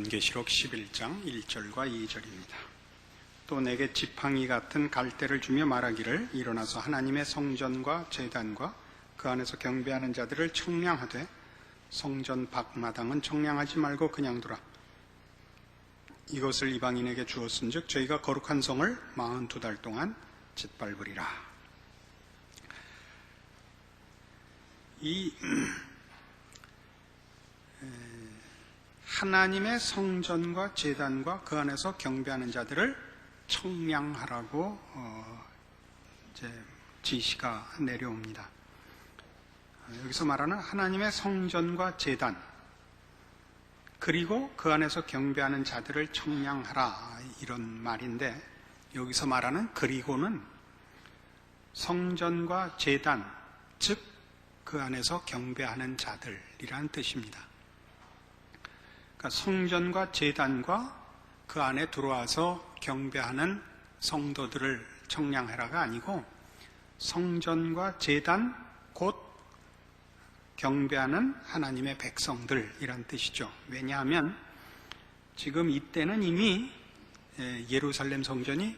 요한계시록 11장 1절과 2절입니다. 또 내게 지팡이 같은 갈대를 주며 말하기를 일어나서 하나님의 성전과 제단과 그 안에서 경배하는 자들을 청량하되 성전 밖마당은 청량하지 말고 그냥 두라. 이것을 이방인에게 주었은즉 저희가 거룩한 성을 42달 동안 짓밟으리라. 이 하나님의 성전과 제단과 그 안에서 경배하는 자들을 청량하라고 어, 이제 지시가 내려옵니다. 여기서 말하는 하나님의 성전과 제단 그리고 그 안에서 경배하는 자들을 청량하라 이런 말인데 여기서 말하는 그리고는 성전과 제단 즉 그 안에서 경배하는 자들이라는 뜻입니다. 그러니까 성전과 제단과 그 안에 들어와서 경배하는 성도들을 청량해라가 아니고 성전과 제단 곧 경배하는 하나님의 백성들이란 뜻이죠. 왜냐하면 지금 이때는 이미 예루살렘 성전이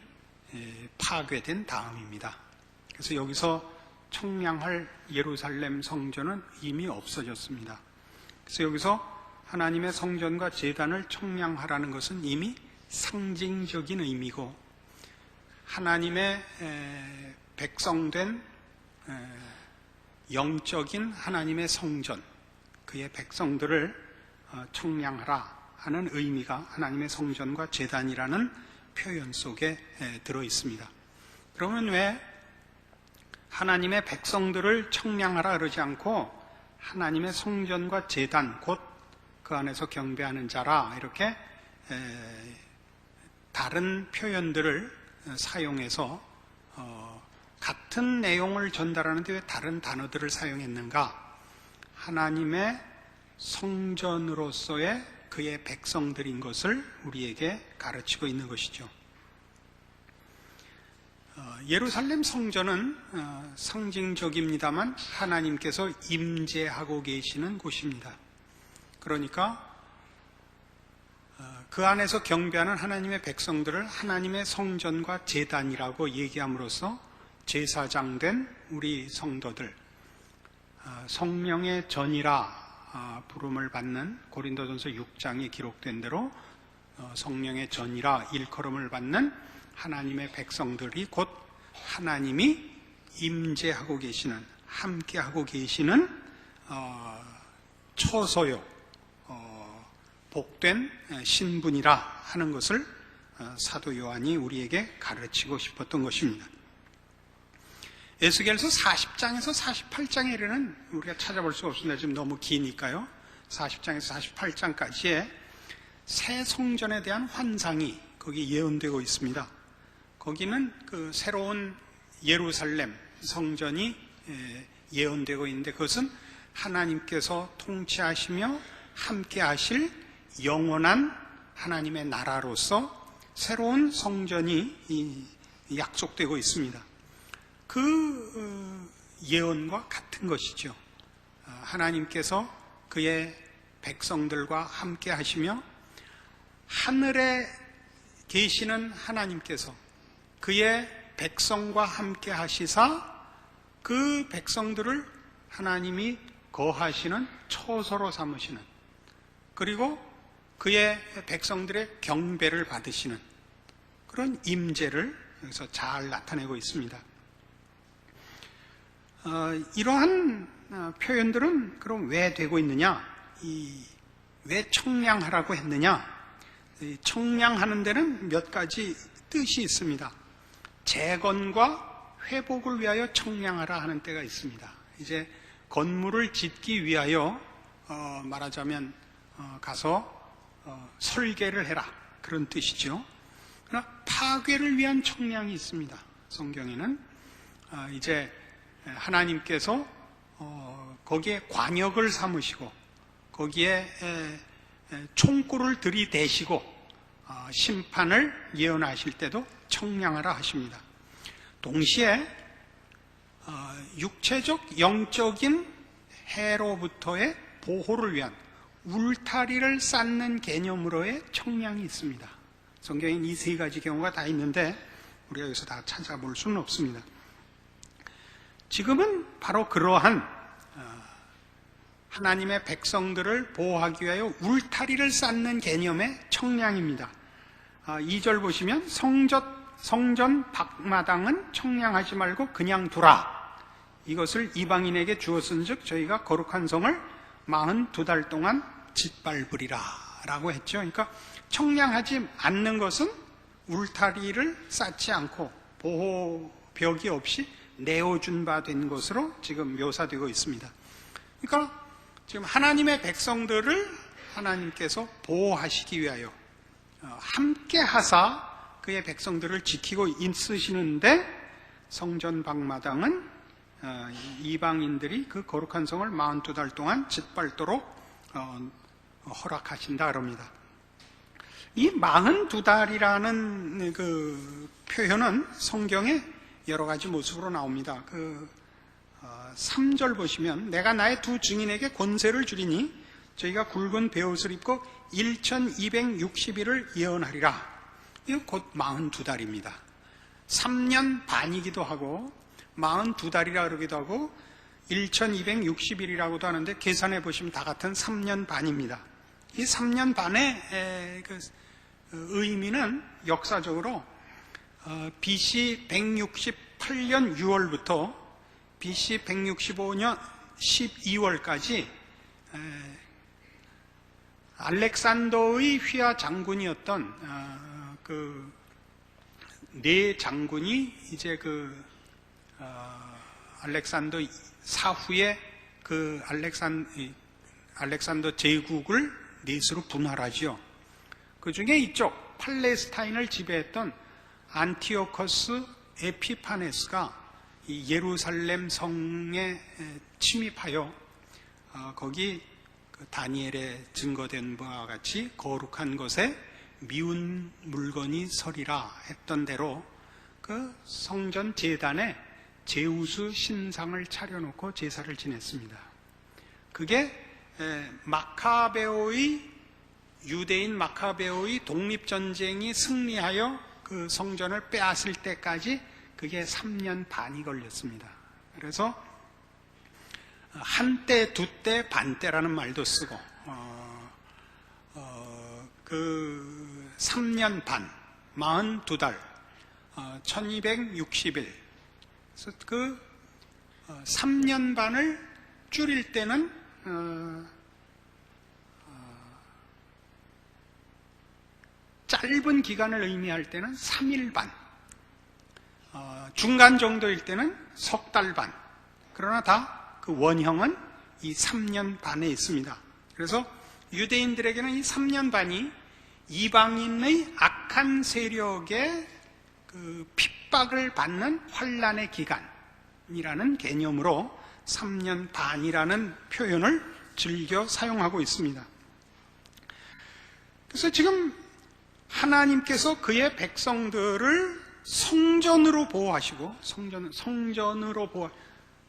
파괴된 다음입니다. 그래서 여기서 청량할 예루살렘 성전은 이미 없어졌습니다. 그래서 여기서 하나님의 성전과 제단을 청량하라는 것은 이미 상징적인 의미고 하나님의 백성된 영적인 하나님의 성전, 그의 백성들을 어, 청량하라 하는 의미가 하나님의 성전과 제단이라는 표현 속에 들어 있습니다. 그러면 왜 하나님의 백성들을 청량하라 그러지 않고 하나님의 성전과 제단 곧 그 안에서 경배하는 자라 이렇게 다른 표현들을 사용해서 어, 같은 내용을 전달하는데 왜 다른 단어들을 사용했는가? 하나님의 성전으로서의 그의 백성들인 것을 우리에게 가르치고 있는 것이죠. 어, 예루살렘 성전은 어, 상징적입니다만 하나님께서 임재하고 계시는 곳입니다. 그러니까 어, 그 안에서 경배하는 하나님의 백성들을 하나님의 성전과 재단이라고 얘기함으로써 제사장된 우리 성도들 성령의 전이라 부름을 받는 고린도전서 6장에 기록된 대로 성령의 전이라 일컬음을 받는 하나님의 백성들이 곧 하나님이 임재하고 계시는 함께하고 계시는 어, 초소요. 어, 복된 신분이라 하는 것을 어, 사도 요한이 우리에게 가르치고 싶었던 것입니다. 에스겔서 40장에서 48장에 이르는 우리가 찾아볼 수가 없습니다. 지금 너무 기니까요. 40장에서 48장까지의 새 성전에 대한 환상이 거기 예언되고 있습니다. 거기는 그 새로운 예루살렘 성전이 예언되고 있는데 그것은 하나님께서 통치하시며 함께 하실 영원한 하나님의 나라로서 새로운 성전이 약속되고 있습니다. 그 어, 예언과 같은 것이죠. 어, 하나님께서 그의 백성들과 함께 하시며 하늘에 계시는 하나님께서 그의 백성과 함께 하시사 그 백성들을 하나님이 거하시는 처소로 삼으시는 그리고 그의 백성들의 경배를 받으시는 그런 임재를 여기서 잘 나타내고 있습니다. 어, 이러한 어, 표현들은 그럼 왜 되고 있느냐? 이, 왜 청량하라고 했느냐? 청량하는 데는 몇 가지 뜻이 있습니다. 재건과 회복을 위하여 청량하라 하는 때가 있습니다. 이제 건물을 짓기 위하여 어, 말하자면 어, 가서 어, 설계를 해라 그런 뜻이죠. 그러나 파괴를 위한 청량이 있습니다. 성경에는 어, 이제 하나님께서 어, 거기에 관역을 삼으시고 거기에 총구를 들이대시고 어, 심판을 예언하실 때도 청량하라 하십니다. 동시에 어, 육체적 영적인 해로부터의 보호를 위한 울타리를 쌓는 개념으로의 청량이 있습니다. 성경엔 이 세 가지 경우가 다 있는데 우리가 여기서 다 찾아볼 수는 없습니다. 지금은 바로 그러한 어, 하나님의 백성들을 보호하기 위하여 울타리를 쌓는 개념의 청량입니다. 2절 보시면 성전, 성전 밖마당은 청량하지 말고 그냥 두라. 이것을 이방인에게 주었은 즉 저희가 거룩한 성을 42달 동안 짓밟으리라 라고 했죠. 그러니까 청량하지 않는 것은 울타리를 쌓지 않고 보호벽이 없이 내어준 바 된 것으로 지금 묘사되고 있습니다. 그러니까 지금 하나님의 백성들을 하나님께서 보호하시기 위하여 어, 함께 하사 그의 백성들을 지키고 있으시는데 성전 방마당은 어, 이방인들이 그 거룩한 성을 42달 동안 짓밟도록 어, 허락하신다 그럽니다. 이 42달이라는 그 표현은 성경에 여러 가지 모습으로 나옵니다. 그 3절 보시면 내가 나의 두 증인에게 권세를 주리니 저희가 굵은 베옷을 입고 1260일을 예언하리라. 이거 곧 42달입니다. 3년 반이기도 하고 42달이라 그러기도 하고 1260일이라고도 하는데 계산해 보시면 다 같은 3년 반입니다. 이 3년 반의 그 의미는 역사적으로 어, BC 168년 6월부터 BC 165년 12월까지 알렉산더의 휘하 장군이었던 어, 그네 장군이 이제 그 어, 알렉산더 사후에 그 알렉산 알렉산더 제국을 넷으로 분할하지요. 그 중에 이쪽 팔레스타인을 지배했던 안티오커스 에피파네스가 예루살렘 성에 침입하여 어, 거기 그 다니엘에 증거된 바와 같이 거룩한 것에 미운 물건이 서리라 했던 대로 그 성전 제단에 제우스 신상을 차려놓고 제사를 지냈습니다. 그게 마카베오의 유대인 마카베오의 독립전쟁이 승리하여 그 성전을 빼앗을 때까지 그게 3년 반이 걸렸습니다. 그래서 한때, 두때, 반때라는 말도 쓰고, 어, 어, 그 3년 반, 42달, 어, 1260일, 그래서 그 3년 어, 반을 줄일 때는 어, 어, 짧은 기간을 의미할 때는 3일 반, 중간 정도일 때는 석 달 반. 그러나 다 그 원형은 이 3년 반에 있습니다. 그래서 유대인들에게는 이 3년 반이 이방인의 악한 세력의 그 핍박을 받는 환란의 기간이라는 개념으로 3년 반이라는 표현을 즐겨 사용하고 있습니다. 그래서 지금 하나님께서 그의 백성들을 성전으로 보호하시고 성전 성전으로 보호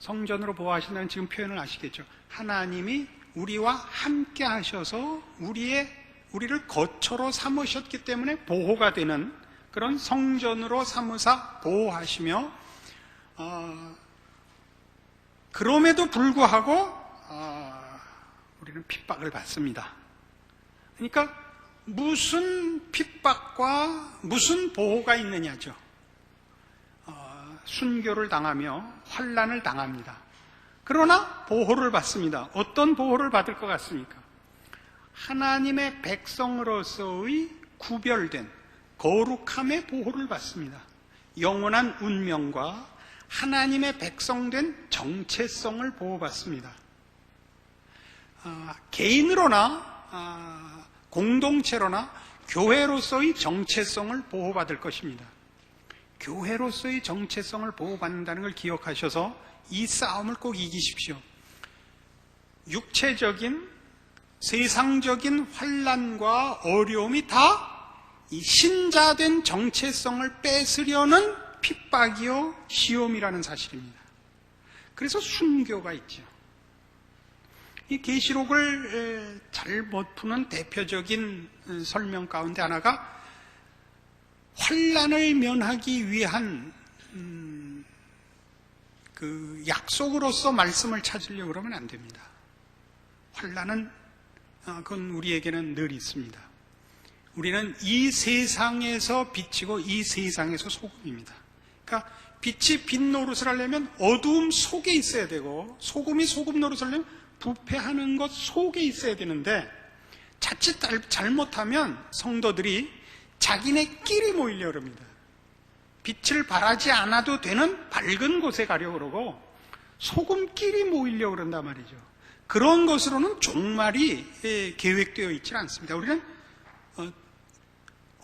성전으로 보호하신다는 지금 표현을 아시겠죠? 하나님이 우리와 함께 하셔서 우리의 우리를 거처로 삼으셨기 때문에 보호가 되는 그런 성전으로 삼으사 보호하시며 어, 그럼에도 불구하고 어, 우리는 핍박을 받습니다. 그러니까 무슨 핍박과 무슨 보호가 있느냐죠. 어, 순교를 당하며 환란을 당합니다. 그러나 보호를 받습니다. 어떤 보호를 받을 것 같습니까? 하나님의 백성으로서의 구별된 거룩함의 보호를 받습니다. 영원한 운명과 하나님의 백성된 정체성을 보호받습니다. 아, 개인으로나 아, 공동체로나 교회로서의 정체성을 보호받을 것입니다. 교회로서의 정체성을 보호받는다는 걸 기억하셔서 이 싸움을 꼭 이기십시오. 육체적인 세상적인 환란과 어려움이 다 이 신자된 정체성을 뺏으려는 핍박이요 시험이라는 사실입니다. 그래서 순교가 있죠. 이 계시록을 에, 잘못 푸는 대표적인 음, 설명 가운데 하나가 환란을 면하기 위한 음, 그 약속으로서 말씀을 찾으려고 그러면 안 됩니다. 환란은 아, 그건 우리에게는 늘 있습니다. 우리는 이 세상에서 빛이고 이 세상에서 소금입니다. 그러니까 빛이 빛 노릇을 하려면 어두움 속에 있어야 되고 소금이 소금 노릇을 하려면 부패하는 것 속에 있어야 되는데 자칫 잘못하면 성도들이 자기네끼리 모이려 그럽니다. 빛을 발하지 않아도 되는 밝은 곳에 가려고 그러고 소금끼리 모이려 그런단 말이죠. 그런 것으로는 종말이 예, 계획되어 있지 않습니다. 우리는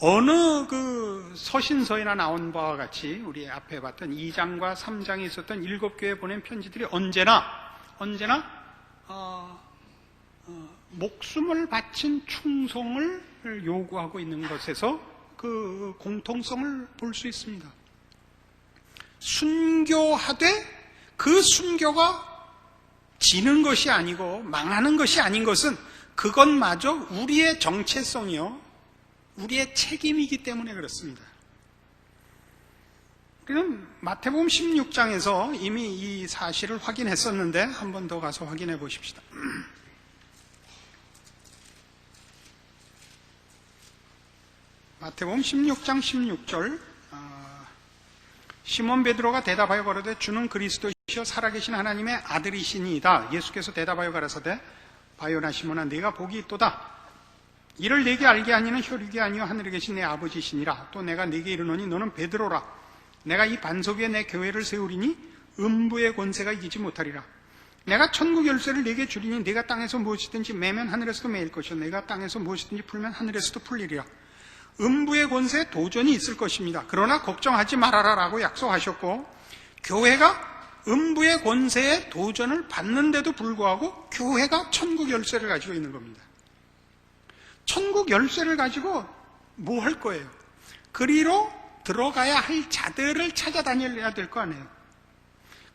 어, 느 그 서신서에나 나온 바와 같이 우리 앞에 봤던 2장과 3장에 있었던 일곱 교회 보낸 편지들이 언제나 언제나 어, 어, 목숨을 바친 충성을 요구하고 있는 것에서 그 공통성을 볼 수 있습니다. 순교하되 그 순교가 지는 것이 아니고 망하는 것이 아닌 것은 그것마저 우리의 정체성이요. 우리의 책임이기 때문에 그렇습니다. 우리는 마태복음 16장에서 이미 이 사실을 확인했었는데 한 번 더 가서 확인해 보십시다. 마태복음 16장 16절 아, 시몬 베드로가 대답하여 거르되 주는 그리스도시요 살아계신 하나님의 아들이시니이다. 예수께서 대답하여 가라사대 바요나 시몬아 네가 복이 있도다. 이를 내게 알게 하니는 혈육이 아니요 하늘에 계신 내 아버지시니라. 또 내가 네게 이르노니 너는 베드로라. 내가 이 반석 위에 내 교회를 세우리니 음부의 권세가 이기지 못하리라. 내가 천국 열쇠를 네게 주리니 네가 땅에서 무엇이든지 매면 하늘에서도 매일 것이요 내가 땅에서 무엇이든지 풀면 하늘에서도 풀리리라. 음부의 권세에 도전이 있을 것입니다. 그러나 걱정하지 말아라라고 약속하셨고 교회가 음부의 권세에 도전을 받는데도 불구하고 교회가 천국 열쇠를 가지고 있는 겁니다. 천국 열쇠를 가지고 뭐 할 거예요? 그리로 들어가야 할 자들을 찾아다녀야 될 거 아니에요.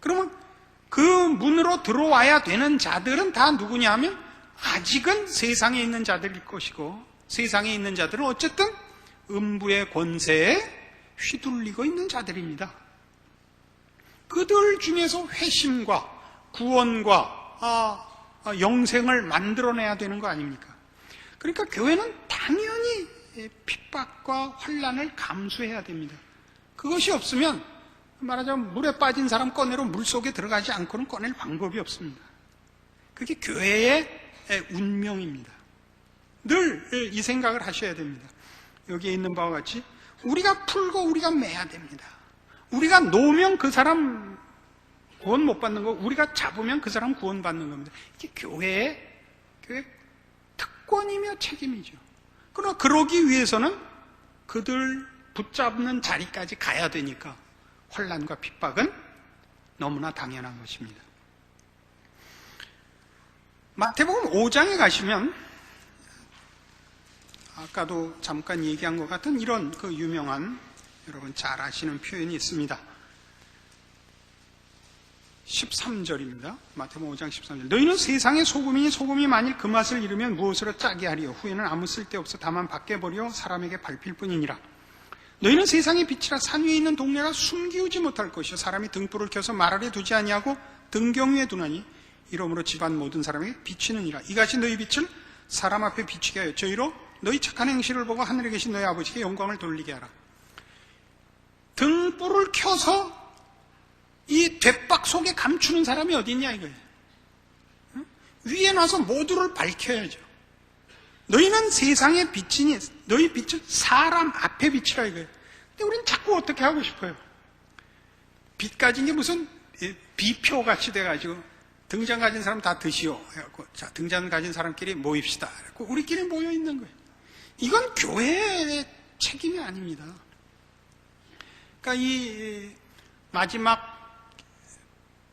그러면 그 문으로 들어와야 되는 자들은 다 누구냐 하면 아직은 세상에 있는 자들일 것이고 세상에 있는 자들은 어쨌든 음부의 권세에 휘둘리고 있는 자들입니다. 그들 중에서 회심과 구원과 아, 아, 영생을 만들어내야 되는 거 아닙니까? 그러니까 교회는 당연히 핍박과 환란을 감수해야 됩니다. 그것이 없으면 말하자면 물에 빠진 사람 꺼내로 물 속에 들어가지 않고는 꺼낼 방법이 없습니다. 그게 교회의 운명입니다. 늘 이 생각을 하셔야 됩니다. 여기에 있는 바와 같이 우리가 풀고 우리가 매야 됩니다. 우리가 놓으면 그 사람 구원 못 받는 거, 우리가 잡으면 그 사람 구원 받는 겁니다. 이게 교회의 교회 특권이며 책임이죠. 그러나 그러기 위해서는 그들 붙잡는 자리까지 가야 되니까 환란과 핍박은 너무나 당연한 것입니다. 마태복음 5장에 가시면 아까도 잠깐 얘기한 것 같은 이런 그 유명한 여러분 잘 아시는 표현이 있습니다. 13절입니다. 마태복음 5장 13절. 너희는 세상의 소금이니 소금이 만일 그 맛을 잃으면 무엇으로 짜게 하리요? 후에는 아무 쓸데 없어 다만 밖에 버려 사람에게 밟힐 뿐이니라. 너희는 세상의 빛이라 산 위에 있는 동네가 숨기우지 못할 것이요 사람이 등불을 켜서 말 아래 두지 아니하고 등경 위에 두나니 이러므로 집안 모든 사람에게 비치느니라. 이같이 너희 빛을 사람 앞에 비치게 하여 저희로 너희 착한 행실을 보고 하늘에 계신 너희 아버지께 영광을 돌리게 하라. 등불을 켜서 이 대박 속에 감추는 사람이 어디 있냐 이거예요. 위에 나서 모두를 밝혀야죠. 너희는 세상의 빛이니 너희 빛은 사람 앞에 빛이라 이거예요. 근데 우리는 자꾸 어떻게 하고 싶어요? 빛 가진 게 무슨 비표 같이 돼가지고 등장 가진 사람 다 드시오. 해갖고 자 등장 가진 사람끼리 모입시다. 그래갖고 우리끼리 모여 있는 거예요. 이건 교회의 책임이 아닙니다. 그러니까 이 마지막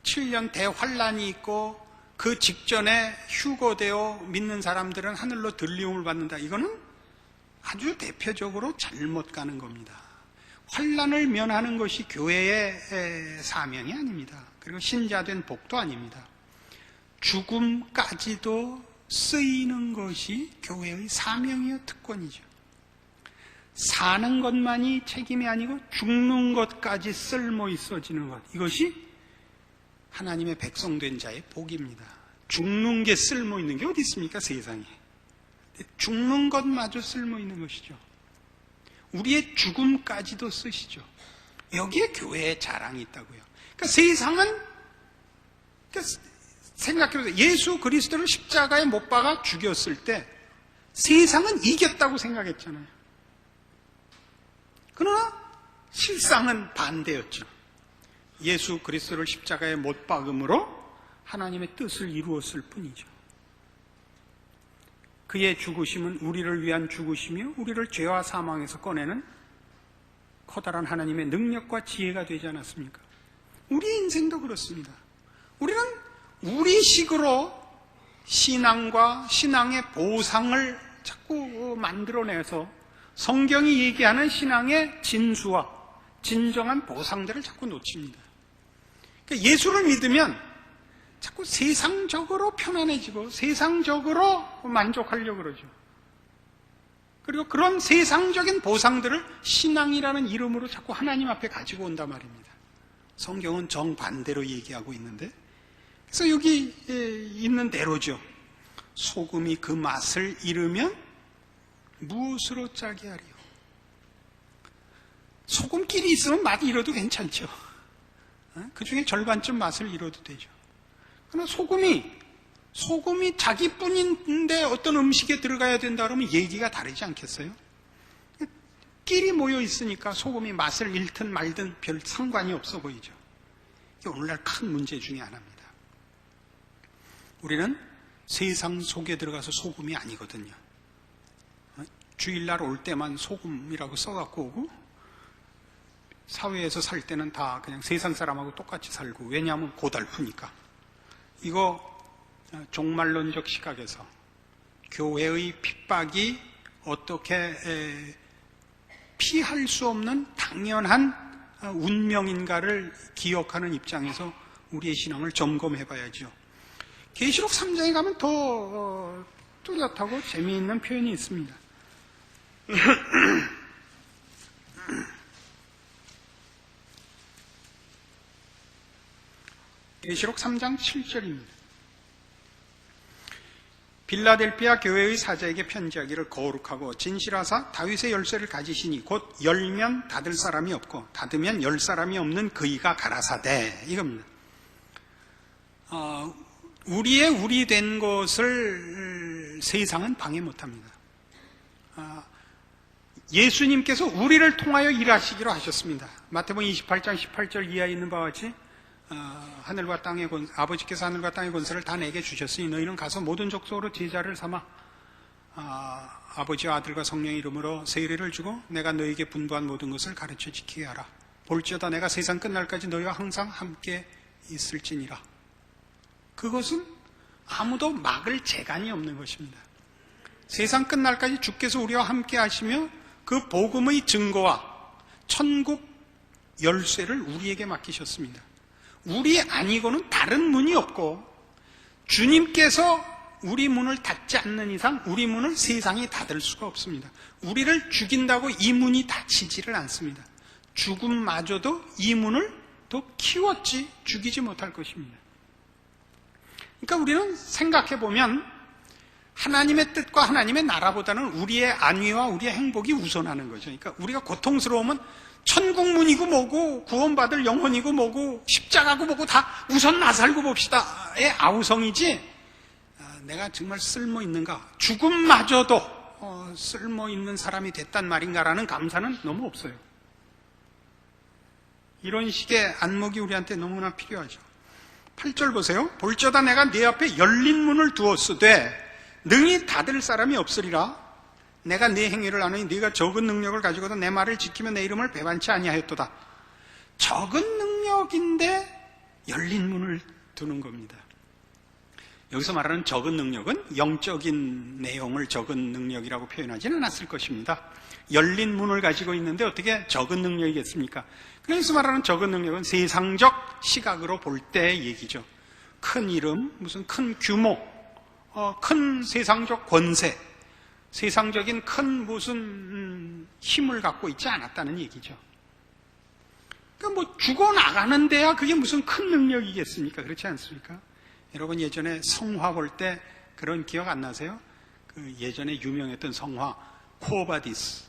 7년 대환란이 있고 그 직전에 휴거되어 믿는 사람들은 하늘로 들리움을 받는다. 이거는 아주 대표적으로 잘못 가는 겁니다. 환란을 면하는 것이 교회의 사명이 아닙니다. 그리고 신자된 복도 아닙니다. 죽음까지도 쓰이는 것이 교회의 사명이요 특권이죠. 사는 것만이 책임이 아니고 죽는 것까지 쓸모 있어지는 것. 이것이 하나님의 백성된 자의 복입니다. 죽는 게 쓸모 있는 게 어디 있습니까, 세상에? 죽는 것마저 쓸모 있는 것이죠. 우리의 죽음까지도 쓰시죠. 여기에 교회의 자랑이 있다고요. 그러니까 세상은 그러니까 생각해보세요. 예수 그리스도를 십자가에 못 박아 죽였을 때 세상은 이겼다고 생각했잖아요. 그러나 실상은 반대였죠. 예수 그리스도를 십자가에 못 박음으로 하나님의 뜻을 이루었을 뿐이죠. 그의 죽으심은 우리를 위한 죽으심이요 우리를 죄와 사망에서 꺼내는 커다란 하나님의 능력과 지혜가 되지 않았습니까? 우리 인생도 그렇습니다. 우리는 우리 식으로 신앙과 신앙의 보상을 자꾸 만들어내서 성경이 얘기하는 신앙의 진수와 진정한 보상들을 자꾸 놓칩니다. 그러니까 예수를 믿으면 자꾸 세상적으로 편안해지고 세상적으로 만족하려고 그러죠. 그리고 그런 세상적인 보상들을 신앙이라는 이름으로 자꾸 하나님 앞에 가지고 온단 말입니다. 성경은 정반대로 얘기하고 있는데 그래서 여기 있는 대로죠. 소금이 그 맛을 잃으면 무엇으로 짜게 하리요? 소금끼리 있으면 맛 잃어도 괜찮죠. 그 중에 절반쯤 맛을 잃어도 되죠. 그러나 소금이 소금이 자기뿐인데 어떤 음식에 들어가야 된다 그러면 얘기가 다르지 않겠어요? 끼리 모여 있으니까 소금이 맛을 잃든 말든 별 상관이 없어 보이죠. 이게 오늘날 큰 문제 중에 하나입니다. 우리는 세상 속에 들어가서 소금이 아니거든요. 주일날 올 때만 소금이라고 써갖고 오고 사회에서 살 때는 다 그냥 세상 사람하고 똑같이 살고 왜냐하면 고달프니까 이거 종말론적 시각에서 교회의 핍박이 어떻게 피할 수 없는 당연한 운명인가를 기억하는 입장에서 우리의 신앙을 점검해 봐야죠. 계시록 3장에 가면 더 어, 뚜렷하고 재미있는 표현이 있습니다. 계시록 3장 7절입니다. 빌라델피아 교회의 사자에게 편지하기를 거룩하고 진실하사 다윗의 열쇠를 가지시니 곧 열면 닫을 사람이 없고 닫으면 열 사람이 없는 그이가 가라사대 이겁니다. 어, 우리의 우리 된 것을 세상은 방해 못합니다. 어, 예수님께서 우리를 통하여 일하시기로 하셨습니다. 마태복음 28장 18절 이하에 있는 바와 같이 어, 하늘과 땅의 권, 아버지께서 하늘과 땅의 권세를 다 내게 주셨으니 너희는 가서 모든 족속으로 제자를 삼아 아, 아버지와 아들과 성령의 이름으로 세례를 주고 내가 너에게 분부한 모든 것을 가르쳐 지키게 하라. 볼지어다 내가 세상 끝날까지 너희와 항상 함께 있을지니라. 그것은 아무도 막을 재간이 없는 것입니다. 세상 끝날까지 주께서 우리와 함께 하시며 그 복음의 증거와 천국 열쇠를 우리에게 맡기셨습니다. 우리 아니고는 다른 문이 없고 주님께서 우리 문을 닫지 않는 이상 우리 문을 세상이 닫을 수가 없습니다. 우리를 죽인다고 이 문이 닫히지를 않습니다. 죽음마저도 이 문을 더 키웠지 죽이지 못할 것입니다. 그러니까 우리는 생각해 보면 하나님의 뜻과 하나님의 나라보다는 우리의 안위와 우리의 행복이 우선하는 거죠. 그러니까 우리가 고통스러우면 천국문이고 뭐고 구원받을 영혼이고 뭐고 십자가고 뭐고 다 우선 나 살고 봅시다의 아우성이지 아, 내가 정말 쓸모 있는가 죽음마저도 어, 쓸모 있는 사람이 됐단 말인가라는 감사는 너무 없어요. 이런 식의 안목이 우리한테 너무나 필요하죠. 8절 보세요. 볼저다 내가 네 앞에 열린 문을 두었으되 능히 닫을 사람이 없으리라. 내가 네 행위를 아느니 네가 적은 능력을 가지고도 내 말을 지키며 내 이름을 배반치 아니하였도다. 적은 능력인데 열린 문을 두는 겁니다. 여기서 말하는 적은 능력은 영적인 내용을 적은 능력이라고 표현하지는 않았을 것입니다. 열린 문을 가지고 있는데 어떻게 적은 능력이겠습니까? 그래서 말하는 적은 능력은 세상적 시각으로 볼 때의 얘기죠. 큰 이름, 무슨 큰 규모, 어, 큰 세상적 권세, 세상적인 큰 무슨 음, 힘을 갖고 있지 않았다는 얘기죠. 그러니까 뭐 죽어 나가는 데야 그게 무슨 큰 능력이겠습니까? 그렇지 않습니까? 여러분 예전에 성화 볼 때 그런 기억 안 나세요? 그 예전에 유명했던 성화 코바디스.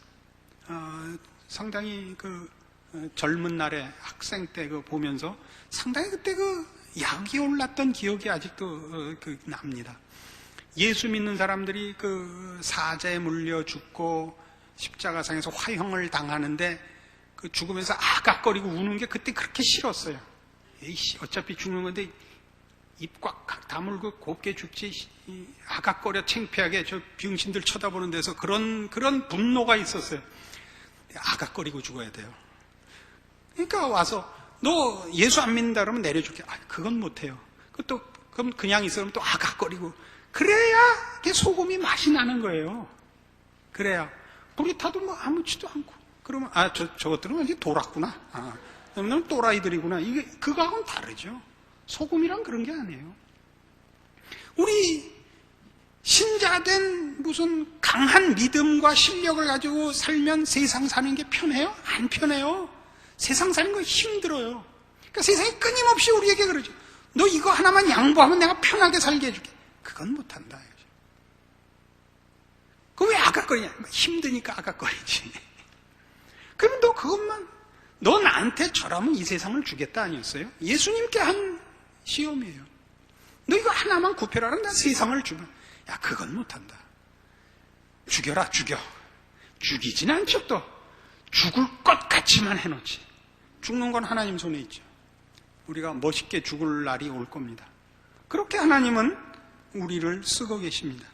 어, 상당히 그 어, 젊은 날에 학생 때 그 보면서 상당히 그때 그 약이 올랐던 기억이 아직도 어, 그 납니다. 예수 믿는 사람들이 그 사자에 물려 죽고 십자가상에서 화형을 당하는데 그 죽으면서 아각거리고 우는 게 그때 그렇게 싫었어요. 에이씨, 어차피 죽는 건데 입 꽉 다물고 곱게 죽지 이 아각거려 창피하게 저 병신들 쳐다보는 데서 그런 그런 분노가 있었어요. 아각거리고 죽어야 돼요. 그러니까 와서 너 예수 안 믿는다 그러면 내려줄게. 아, 그건 못해요. 그또 그럼 그냥 있으면 또 아각거리고 그래야 소금이 맛이 나는 거예요. 그래야 불이 타도 뭐 아무지도 않고 그러면 아 저 저것들은 완전 돌았구나. 아, 그러면 또라이들이구나. 이게 그거하고는 다르죠. 소금이란 그런 게 아니에요. 우리 신자된 무슨 강한 믿음과 실력을 가지고 살면 세상 사는 게 편해요? 안 편해요. 세상 사는 거 힘들어요. 그러니까 세상이 끊임없이 우리에게 그러죠. 너 이거 하나만 양보하면 내가 편하게 살게 해줄게. 그건 못한다. 그 왜 아깝거리냐? 힘드니까 아깝거리지. 그럼 너 그것만, 너 나한테 저라면 이 세상을 주겠다 아니었어요? 예수님께 한 시험이에요. 너 이거 하나만 구별하라. 나 세상을 주면. 야, 그건 못한다. 죽여라, 죽여. 죽이진 않죠, 또. 죽을 것 같이만 해놓지. 죽는 건 하나님 손에 있죠. 우리가 멋있게 죽을 날이 올 겁니다. 그렇게 하나님은 우리를 쓰고 계십니다.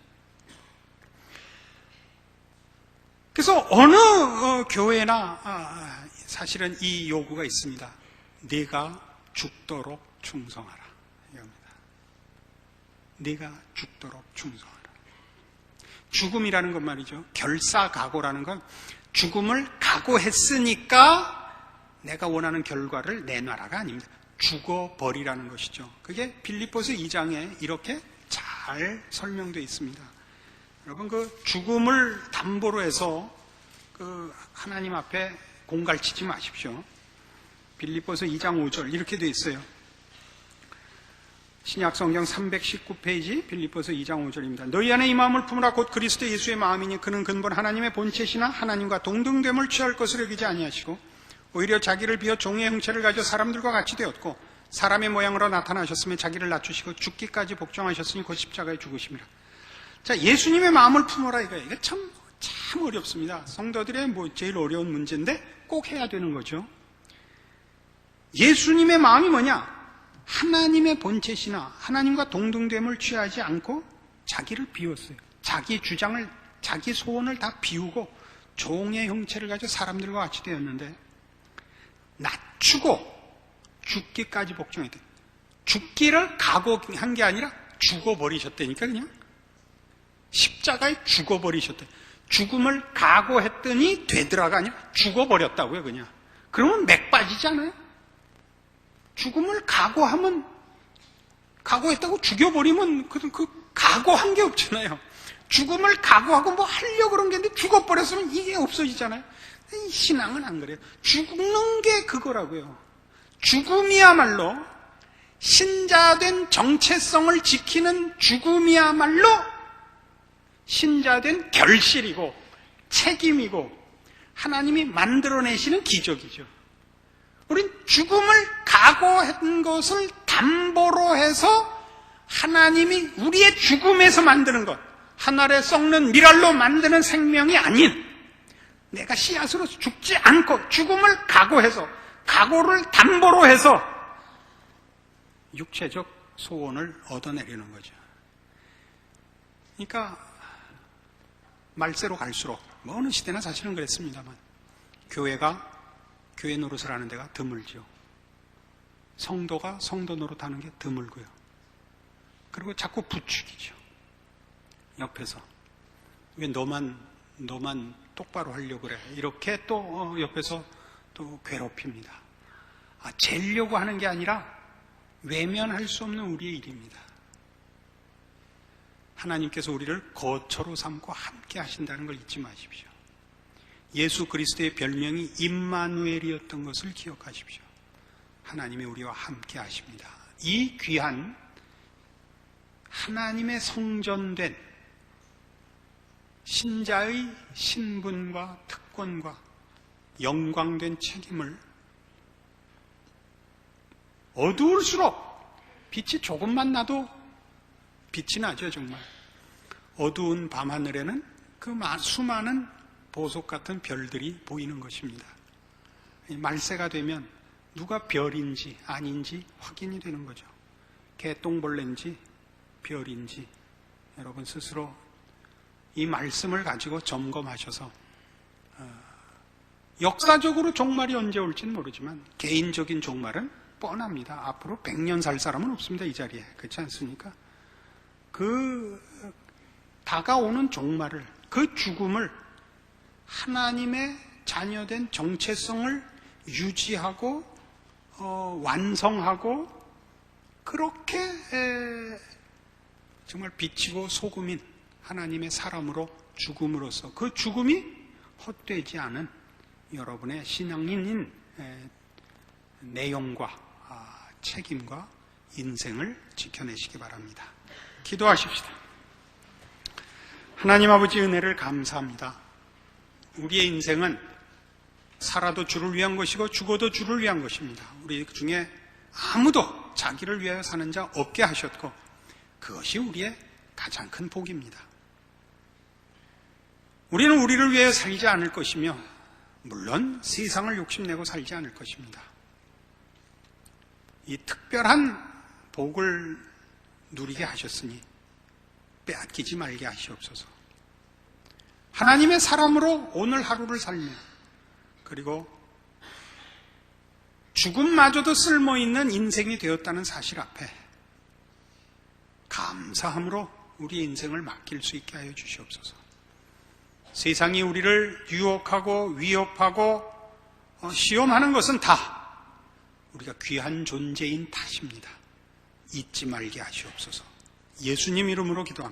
그래서 어느 어, 교회나 아, 사실은 이 요구가 있습니다. 네가 죽도록 충성하라. 이겁니다. 네가 죽도록 충성하라. 죽음이라는 것 말이죠. 결사각오라는 건 죽음을 각오했으니까 내가 원하는 결과를 내놔라가 아닙니다. 죽어버리라는 것이죠. 그게 빌리포스 2장에 이렇게 잘 설명되어 있습니다. 여러분 그 죽음을 담보로 해서 그 하나님 앞에 공갈치지 마십시오. 빌리포스 2장 5절 이렇게 되어 있어요. 신약 성경 319페이지 빌리포스 2장 5절입니다. 너희 안에 이 마음을 품으라 곧 그리스도 예수의 마음이니 그는 근본 하나님의 본체시나 하나님과 동등됨을 취할 것을 여기지 아니하시고 오히려 자기를 비어 종의 형체를 가져 사람들과 같이 되었고 사람의 모양으로 나타나셨으며 자기를 낮추시고 죽기까지 복종하셨으니 곧 십자가에 죽으심이라. 자, 예수님의 마음을 품어라 이거예요. 이게 참, 참 어렵습니다. 성도들의 뭐 제일 어려운 문제인데 꼭 해야 되는 거죠. 예수님의 마음이 뭐냐? 하나님의 본체시나 하나님과 동등됨을 취하지 않고 자기를 비웠어요. 자기 주장을, 자기 소원을 다 비우고 종의 형체를 가지고 사람들과 같이 되었는데 낮추고 죽기까지 복종했대. 죽기를 각오한 게 아니라 죽어버리셨다니까 그냥. 십자가에 죽어버리셨대. 죽음을 각오했더니 되더라가 아니라 죽어버렸다고요 그냥. 그러면 맥 빠지잖아요. 죽음을 각오하면 각오했다고 죽여버리면 그, 그 각오한 게 없잖아요. 죽음을 각오하고 뭐 하려고 그런 게 있는데 죽어버렸으면 이게 없어지잖아요. 이 신앙은 안 그래요. 죽는 게 그거라고요. 죽음이야말로 신자된 정체성을 지키는 죽음이야말로 신자된 결실이고 책임이고 하나님이 만들어내시는 기적이죠. 우린 죽음을 각오한 것을 담보로 해서 하나님이 우리의 죽음에서 만드는 것, 하늘에 썩는 미랄로 만드는 생명이 아닌 내가 씨앗으로 죽지 않고 죽음을 각오해서 각오를 담보로 해서 육체적 소원을 얻어내리는 거죠. 그러니까 말세로 갈수록 뭐 어느 시대나 사실은 그랬습니다만 교회가 교회 노릇을 하는 데가 드물죠. 성도가 성도 노릇하는 게 드물고요. 그리고 자꾸 부추기죠. 옆에서 왜 너만 너만 똑바로 하려고 그래. 이렇게 또 어, 옆에서 또 괴롭힙니다. 아, 재려고 하는 게 아니라 외면할 수 없는 우리의 일입니다. 하나님께서 우리를 거처로 삼고 함께 하신다는 걸 잊지 마십시오. 예수 그리스도의 별명이 임마누엘이었던 것을 기억하십시오. 하나님이 우리와 함께 하십니다. 이 귀한 하나님의 성전된 신자의 신분과 특권과 영광된 책임을 어두울수록 빛이 조금만 나도 빛이 나죠, 정말. 어두운 밤하늘에는 그 마- 수많은 보석 같은 별들이 보이는 것입니다. 이 말세가 되면 누가 별인지 아닌지 확인이 되는 거죠. 개똥벌레인지 별인지 여러분 스스로 이 말씀을 가지고 점검하셔서 어, 역사적으로 종말이 언제 올지는 모르지만 개인적인 종말은 뻔합니다. 앞으로 100년 살 사람은 없습니다. 이 자리에. 그렇지 않습니까? 그 다가오는 종말을 그 죽음을 하나님의 자녀된 정체성을 유지하고 어, 완성하고 그렇게 에, 정말 비치고 소금인 하나님의 사람으로 죽음으로써 그 죽음이 헛되지 않은 여러분의 신앙인인 에, 내용과 아, 책임과 인생을 지켜내시기 바랍니다. 기도하십시다. 하나님 아버지 은혜를 감사합니다. 우리의 인생은 살아도 주를 위한 것이고 죽어도 주를 위한 것입니다. 우리 중에 아무도 자기를 위하여 사는 자 없게 하셨고 그것이 우리의 가장 큰 복입니다. 우리는 우리를 위해 살지 않을 것이며 물론 세상을 욕심내고 살지 않을 것입니다. 이 특별한 복을 누리게 하셨으니 빼앗기지 말게 하시옵소서. 하나님의 사람으로 오늘 하루를 살며 그리고 죽음마저도 쓸모 있는 인생이 되었다는 사실 앞에 감사함으로 우리의 인생을 맡길 수 있게 하여 주시옵소서. 세상이 우리를 유혹하고 위협하고 어, 시험하는 것은 다 우리가 귀한 존재인 탓입니다. 잊지 말게 하시옵소서. 예수님 이름으로 기도합니다.